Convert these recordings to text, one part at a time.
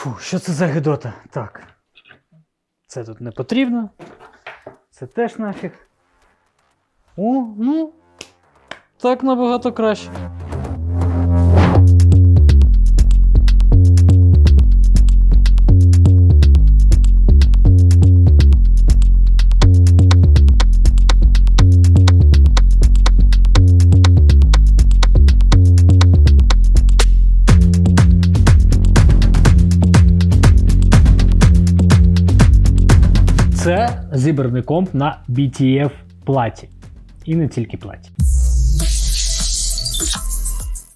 Фу, що це за гидота? Так. Це тут не потрібно. Це теж нафіг. О, ну. Так набагато краще. Зібраний комп на BTF платі. І не тільки платі.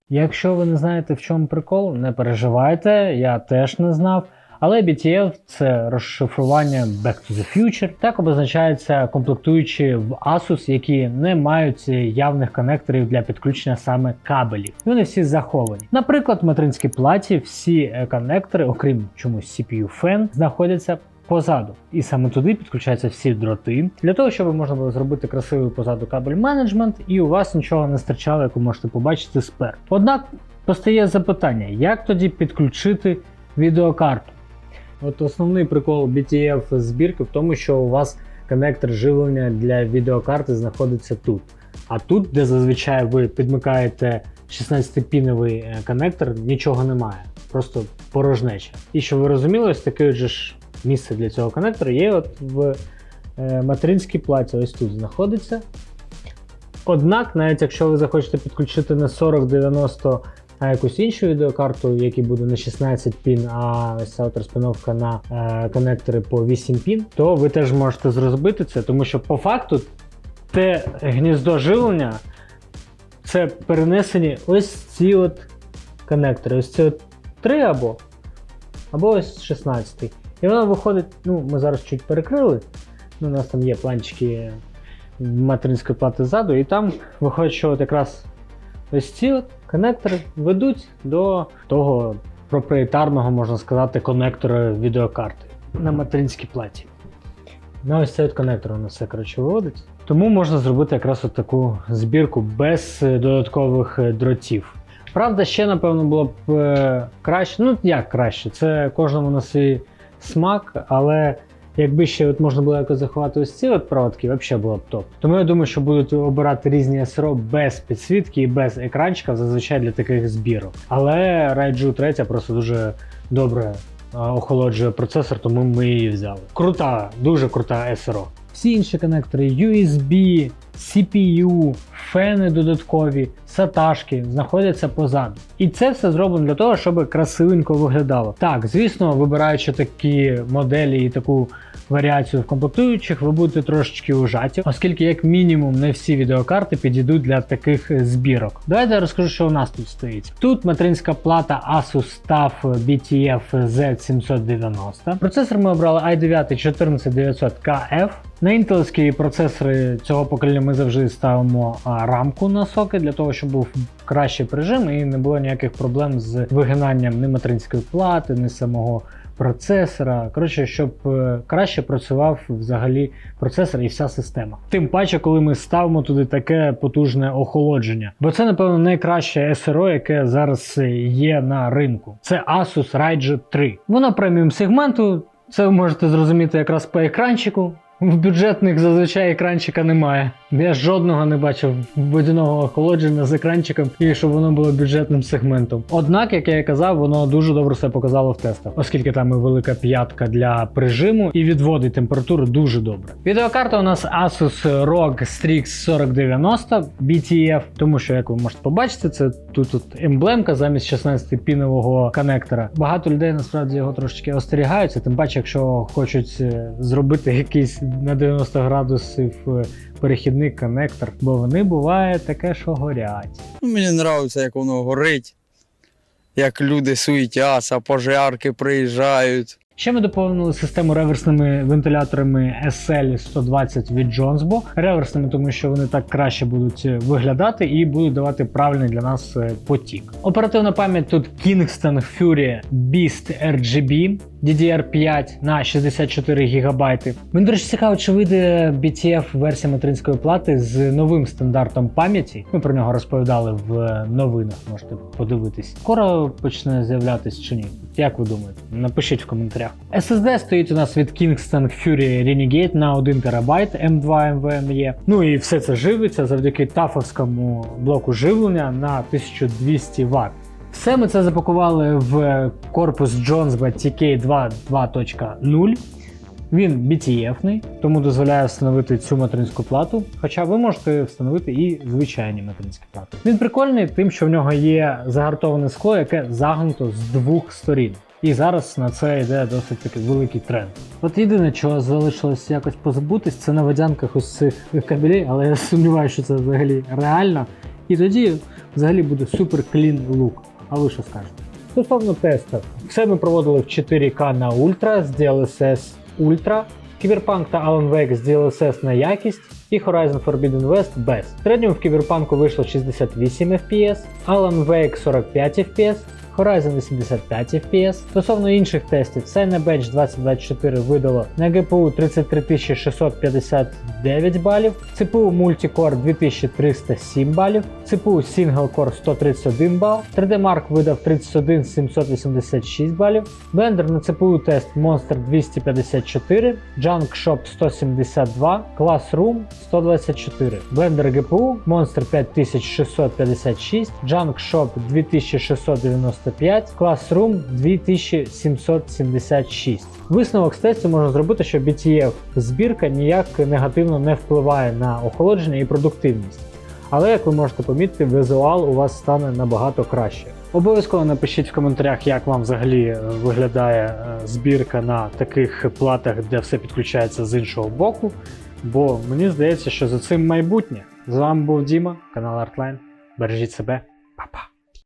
Якщо ви не знаєте, в чому прикол, не переживайте, я теж не знав. Але BTF це розшифрування Back to the Future. Так обозначаються комплектуючі в Asus, які не мають явних конекторів для підключення саме кабелів. І вони всі заховані. Наприклад, в материнській платі всі конектори, окрім чомусь CPU Fan, знаходяться позаду. І саме туди підключаються всі дроти для того, щоб можна було зробити красивий позаду кабель менеджмент, і у вас нічого не стирчало, як ви можете побачити спереду. Однак постає запитання, як тоді підключити відеокарту? От основний прикол BTF збірки в тому, що у вас коннектор живлення для відеокарти знаходиться тут. А тут, де зазвичай ви підмикаєте 16-піновий е, коннектор, нічого немає, просто порожнеча. І щоб ви розуміли, ось таке же ж місце для цього коннектора є от в е, материнській платі. Ось тут знаходиться. Однак, навіть якщо ви захочете підключити не 4090, а якусь іншу відеокарту, який буде на 16 пін, а ось ця от розпиновка на е, конектори по 8 пін, то ви теж можете зробити це, тому що по факту те гніздо живлення це перенесені ось ці от конектори. Ось це от 3 або, або ось 16. І воно виходить, ну, ми зараз чуть перекрили. Ну, у нас там є планчики материнської плати ззаду, і там виходить, що от якраз ось ці от конектори ведуть до того проприєтарного, можна сказати, конектора відеокарти на материнській платі. На ось цей от конектор воно все коротше виводить. Тому можна зробити якраз от таку збірку без е, додаткових е, дротів. Правда, ще, напевно, було б е, краще. Ну, як краще, це кожному на свій смак, але якби ще от можна було якось заховати ось ці от проводки, взагалі було б топ. Тому я думаю, що будуть обирати різні СРО без підсвітки і без екранчика, зазвичай для таких збірок. Але Raiju 3 просто дуже добре охолоджує процесор, тому ми її взяли. Крута, дуже крута СРО. Всі інші конектори USB, CPU, фени додаткові, саташки знаходяться позаду. І це все зроблено для того, щоб красивенько виглядало. Так, звісно, вибираючи такі моделі і таку варіацію в комплектуючих, ви будете трошечки ужаті, оскільки, як мінімум, не всі відеокарти підійдуть для таких збірок. Давайте я розкажу, що у нас тут стоїть. Тут материнська плата Asus TUF BTF Z790. Процесор ми обрали i9 14900KF. На інтелівські процесори цього покоління ми завжди ставимо рамку на соки для того, щоб був кращий прижим і не було ніяких проблем з вигинанням ні материнської плати, ні самого процесора. Коротше, щоб е, краще працював взагалі процесор і вся система. Тим паче, коли ми ставимо туди таке потужне охолодження. Бо це, напевно, найкраще СРО, яке зараз є на ринку. Це Asus Raiju 3. Воно преміум сегменту. Це ви можете зрозуміти якраз по екранчику. В бюджетних зазвичай екранчика немає. Я жодного не бачив водяного охолодження з екранчиком і щоб воно було бюджетним сегментом. Однак, як я і казав, воно дуже добре себе показало в тестах, оскільки там і велика п'ятка для прижиму і відводить температуру дуже добре. Відеокарта у нас Asus ROG Strix 4090 BTF, тому що, як ви можете побачити, це тут, тут емблемка замість 16-пінового конектора. Багато людей насправді його трошечки остерігаються, тим паче, якщо хочуть е, зробити якийсь на 90 градусів е, перехідний коннектор, бо вони буває таке, що горять. Ну, мені подобається, як воно горить, як люди суетяться, пожарки приїжджають. Ще ми доповнили систему реверсними вентиляторами SL120 від Jonesbo. Реверсними, тому що вони так краще будуть е, виглядати і будуть давати правильний для нас е, потік. Оперативна пам'ять тут Kingston Fury Beast RGB DDR5 на 64 ГБ. Мені, речі, цікаво, чи вийде BTF версія материнської плати з новим стандартом пам'яті. Ми про нього розповідали в новинах, можете подивитись. Скоро почне з'являтись чи ні. Як ви думаєте? Напишіть в коментарях. SSD стоїть у нас від Kingston Fury Renegade на 1 ТБ M2 NVMe. Ну і все це живиться завдяки тафовському блоку живлення на 1200 Вт. Все ми це запакували в корпус Jonesbot TK2 2.0. Він BTF-ний, тому дозволяє встановити цю материнську плату. Хоча ви можете встановити і звичайні материнські плати. Він прикольний, тим, що в нього є загартоване скло, яке загнуто з двох сторін. І зараз на це йде досить таки великий тренд. От єдине, чого залишилось якось позабутись, це на водянках ось цих кабелей, але я сумніваюся, що це взагалі реально. І тоді взагалі буде супер клін лук. А ви що скажете? Стосовно тестів, все ми проводили в 4К на Ultra з DLSS Ultra, Cyberpunk та Alan Wake з DLSS на якість і Horizon Forbidden West без. В середньому в Cyberpunk вийшло 68 FPS, Alan Wake 45 FPS, Horizon 85 FPS. Стосовно інших тестів, Cinebench 2024 видало на GPU 33659 балів, CPU Multicore 2307 балів, CPU Single Core 131 бал, 3D Mark видав 31786 балів, Blender на CPU тест Monster 254, Junk Shop 172, Classroom 124, Blender GPU Monster 5656, Junk Shop 2695, Classroom 2776. Висновок з тесту можна зробити, що BTF збірка ніяк негативно не впливає на охолодження і продуктивність. Але як ви можете помітити, візуал у вас стане набагато краще. Обов'язково напишіть в коментарях, як вам взагалі е, виглядає е, збірка на таких платах, де все підключається з іншого боку. Бо мені здається, що за цим майбутнє. З вами був Діма, канал Artline. Бережіть себе, Па-па!